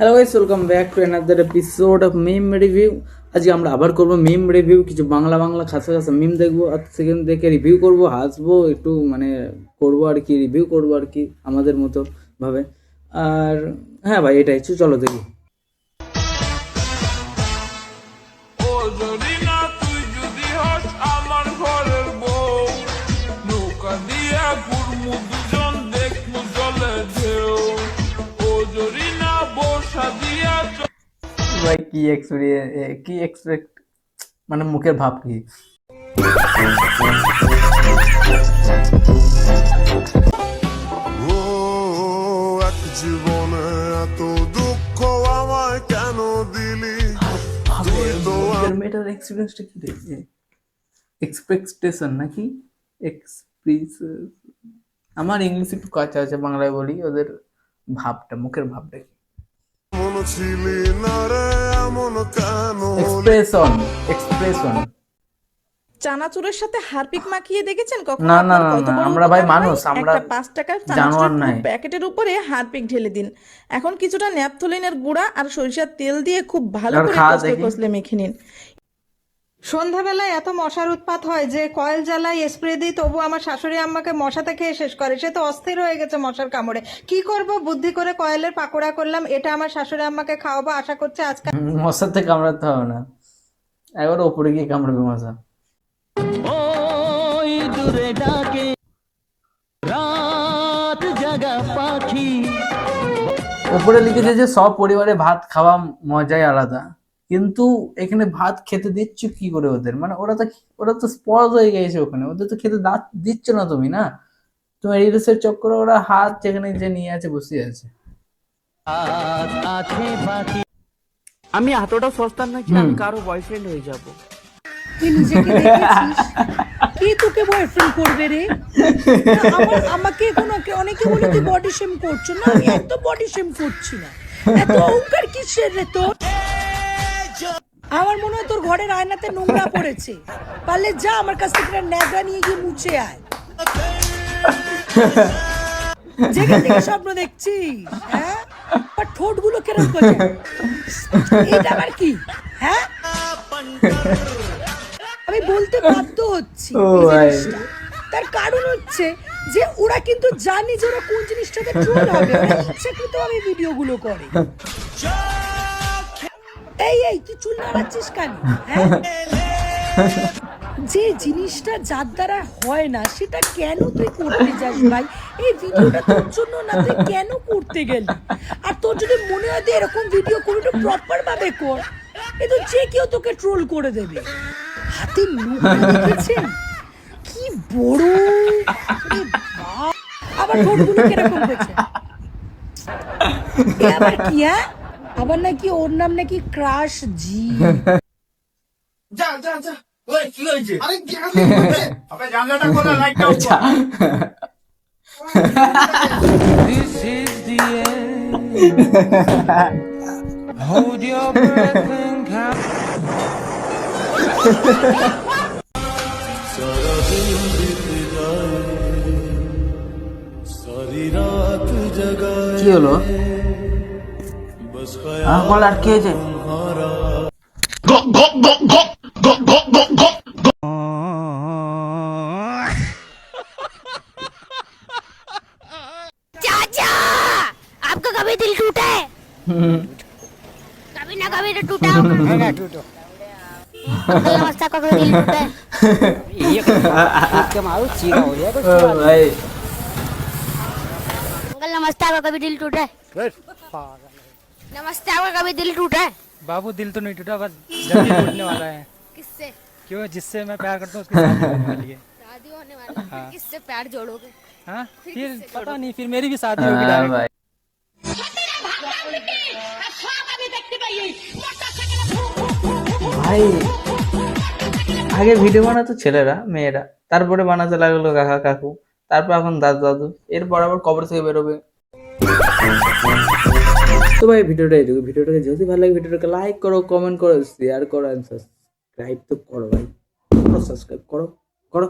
Hello guys welcome back to another episode of meme review আজকে আমরা আবার করব মিম রিভিউ কিছু বাংলা বাংলা খাসা খাসা মিম দেখব, আর সেখান থেকে রিভিউ করব, হাসবো, একটু মানে করব আর কি রিভিউ করব আর কি, আমাদের মতো ভাবে। আর হ্যাঁ ভাই, এটাই, চলো দেখি। কি এক্সপিরিয়েন্স কি এক্সপেক্ট মানে মুখের ভাব কি? জীবনে এত দুঃখ আমায় কেন দিলি? মেয়েটার এক্সপিরিয়েন্সটা কি দেখছে এক্সপেকটেশন নাকি? এক্সপ্রেস আমার ইংলিশ একটু কাঁচা আছে বাংলায় বলি ওদের ভাবটা মুখের ভাবটা কি? মন ছিলি না রে? এক্সপ্রেশন এক্সপ্রেশন চানাচুরের সাথে হারপিক মাখিয়ে দেখেছেন কখনো? না, না, আপনার না, আমরা ভাই মানুষ, আমরা একটা পাঁচ টাকার। পুরো প্যাকেটের উপরে হারপিক ঢেলে দিন। এখন কিছুটা ন্যাপথলিনের গুঁড়া আর সরিষার তেল দিয়ে খুব ভালো করে কষলে মেখে নিন। সন্ধ্যাবেলায় এত মশার উৎপাত হয় যে কয়েল জ্বালাই স্প্রে দিই তবু আমার শাশুড়ি আম্মাকে মশাতে খেয়ে শেষ করে। সে তো অস্থির হয়ে গেছে মশার কামড়ে। কি করব? বুদ্ধি করে কয়েলের পাকোড়া করলাম এটা আমার শাশুড়ি আম্মাকে খাওয়াবো আশা করছে আজকে মশার থেকে কামড়াতে হবে না। একবার ওপরে গিয়ে কামড়াবে মশা। উপরে লিখেছে যে সব পরিবারে ভাত খাওয়া মজাই আলাদা। কিন্তু এখানে ভাত খেতে দিচ্ছ কি করে ওদের? মানে ওরা তো ওরা তো স্পজ হয়ে গেছে ওখানে। ওদের তো খেতে দিচ্ছ না তুমি না? তোমার রিলসের চক্করে ওরা হাত যেখানে যে নিয়ে আছে বসে আছে। আমি এতটা সস্তা নাকি? আমি কারও বয়ফ্রেন্ড হয়ে যাব। তুই নিজেকে কে তোকে বয়ফ্রেন্ড করবে রে? আমাকে এখন অনেকে বলে তুই বডি শেম করছ। না আমি এত বডি শেম করছি না। এত অহংকার কিসের রে তোর? আমার মনে হয় তোর ঘরের আয়নাতে নোংরা পড়েছে। পারলে যা আমার কাছ থেকে ন্যাকড়া নিয়ে গিয়ে মুছে আয়। জেগে জেগে স্বপ্ন দেখছিস হ্যাঁ? আর ঠোঁটগুলো কেরম করে এটা আবার কি? হ্যাঁ? আমি বলতে বাধ্য হচ্ছি। তার কারণ হচ্ছে যে ওরা কিন্তু জানি যে ওরা কোন জিনিসটাতে ট্রোল হবে। ওরা ইচ্ছাকৃত আমি ভিডিওগুলো করে। এই এই, তুই চুল নাড়াচ্ছিস কেন? হ্যাঁ? যে জিনিসটা যার দ্বারা হয় না, সেটা কেন তুই করতে যাস ভাই? এই ভিডিওটা তোর জন্য না, তুই কেন করতে গেলি? আর তোর যদি মনে হয় এরকম ভিডিও করে একটু প্রপার ভাবে কর। এ তো যে কেউ তোকে ট্রোল করে দেবে। হাতে নুকরা দেখেছেন? কি বড়? আবার ঠোঁটগুলো কীরকম হয়েছে? আবার কি হ্যাঁ? আবার নাকি ওর নাম নাকি ক্রাশ জি This is the end. Hold your breath and count. কি হলো হ্যাঁ বল আর কি হয়েছে चाचा आपका कभी दिल टूटा है कभी ना कभी तो टूटा होगा अंकल नमस्ते आपका कभी दिल टूटा है ও ভাই अंकल नमस्ते आपका कभी दिल टूटा है नमस्ते आपका कभी दिल टूटा है बाबू दिल तो नहीं टूटा बस जल्दी टूटने वाला है किससे क्यों जिससे मैं प्यार करता हूँ उसके साथ होने वाली है शादी होने वाली है फिर किससे प्यार जोड़ोगे हाँ फिर पता नहीं फिर मेरी भी शादी होगी হ্যাঁ डायरेक्ट ভাই ভাই আগে ভিডিও বানাতো ছেলেরা মেয়েরা তারপরে বানাতে লাগলো কাকা কাকু তারপর এখন দাদু দাদু এরপর আবার কবর থেকে বেরোবে তো ভাই ভিডিওটা এইটুকু ভিডিওটাকে যদি ভালো লাগে ভিডিওটাকে লাইক করো কমেন্ট করো শেয়ার করো সাবস্ক্রাইব তো করো ভাই। করো সাবস্ক্রাইব করো করো।